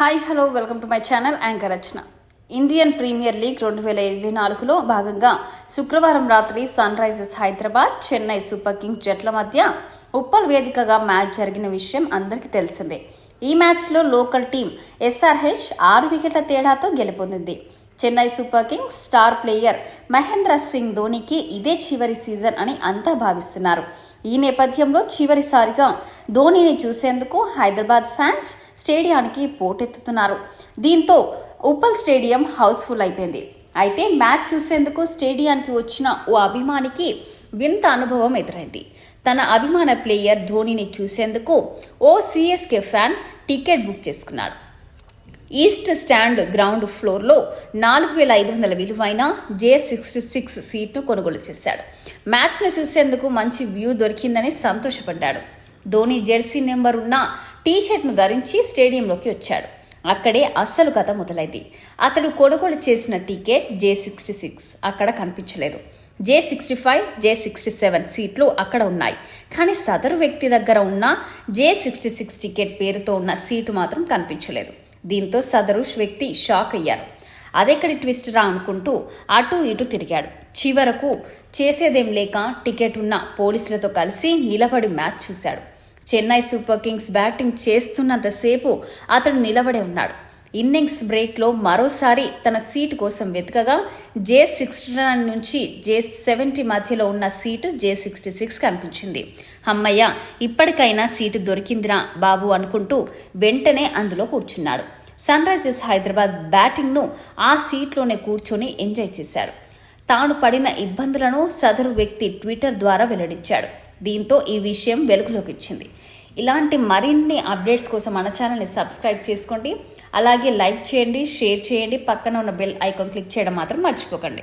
Hi hello welcome to my channel anchor Rachana. Indian Premier League రెండు వేల ఇరవై నాలుగులో భాగంగా శుక్రవారం రాత్రి Sunrisers Hyderabad Chennai Super Kings జట్ల మధ్య ఉప్పల్ వేదికగా మ్యాచ్ జరిగిన విషయం అందరికీ తెలిసిందే. ఈ మ్యాచ్లో లోకల్ టీం ఎస్ఆర్హెచ్ ఆరు వికెట్ల తేడాతో గెలుపొందింది. Chennai Super Kings star player Mahendra Singh ధోనికి ఇదే చివరి సీజన్ అని అంతా భావిస్తున్నారు. ఈ నేపథ్యంలో చివరిసారిగా ధోనిని చూసేందుకు హైదరాబాద్ ఫ్యాన్స్ స్టేడియానికి పోటెత్తుతున్నారు. దీంతో ఉప్పల్ స్టేడియం హౌస్ఫుల్ అయిపోయింది. అయితే మ్యాచ్ చూసేందుకు స్టేడియానికి వచ్చిన ఓ అభిమానికి వింత అనుభవం ఎదురైంది. తన అభిమాన ప్లేయర్ ధోనిని చూసేందుకు ఓ సిఎస్కే ఫ్యాన్ టికెట్ బుక్ చేసుకున్నాడు. ఈస్ట్ స్టాండ్ గ్రౌండ్ ఫ్లోర్లో నాలుగు వేల ఐదు వందల విలువైన జే సిక్స్టీ సిక్స్ సీట్ను కొనుగోలు చేశాడు. మ్యాచ్ను చూసేందుకు మంచి వ్యూ దొరికిందని సంతోషపడ్డాడు. ధోని జెర్సీ నెంబర్ ఉన్న టీషర్ట్ను ధరించి స్టేడియంలోకి వచ్చాడు. అక్కడే అస్సలు కథ మొదలైంది. అతడు కొనుగోలు చేసిన టికెట్ జే సిక్స్టీ సిక్స్ అక్కడ కనిపించలేదు. J sixty five J sixty seven సీట్లు అక్కడ ఉన్నాయి. కానీ సదరు వ్యక్తి దగ్గర ఉన్న జే సిక్స్టీ సిక్స్ టికెట్ పేరుతో ఉన్న సీటు మాత్రం కనిపించలేదు. దీంతో సదరు వ్యక్తి షాక్ అయ్యారు. అదెక్కడి ట్విస్ట్ రా అనుకుంటూ అటు ఇటు తిరిగాడు. చివరకు చేసేదేం లేక టికెట్ ఉన్న పోలీసులతో కలిసి నిలబడి మ్యాచ్ చూశాడు. చెన్నై సూపర్ కింగ్స్ బ్యాటింగ్ చేస్తున్నంతసేపు అతడు నిలబడే ఉన్నాడు. ఇన్నింగ్స్ బ్రేక్లో మరోసారి తన సీటు కోసం వెతకగా జే సిక్స్టీ నైన్ నుంచి జే సెవెంటీ మధ్యలో ఉన్న సీటు జే సిక్స్టీ సిక్స్ కనిపించింది. అమ్మయ్య ఇప్పటికైనా సీటు దొరికిందిరా బాబు అనుకుంటూ వెంటనే అందులో కూర్చున్నాడు. సన్ రైజర్స్ హైదరాబాద్ బ్యాటింగ్ను ఆ సీట్లోనే కూర్చొని ఎంజాయ్ చేశాడు. తాను పడిన ఇబ్బందులను సదరు వ్యక్తి ట్విట్టర్ ద్వారా వెల్లడించాడు. దీంతో ఈ విషయం వెలుగులోకి వచ్చింది. ఇలాంటి మరిన్ని అప్డేట్స్ కోసం మన ఛానల్ని సబ్స్క్రైబ్ చేసుకోండి. అలాగే లైక్ చేయండి షేర్ చేయండి. పక్కన ఉన్న బెల్ ఐకాన్ క్లిక్ చేయడం మాత్రం మర్చిపోకండి.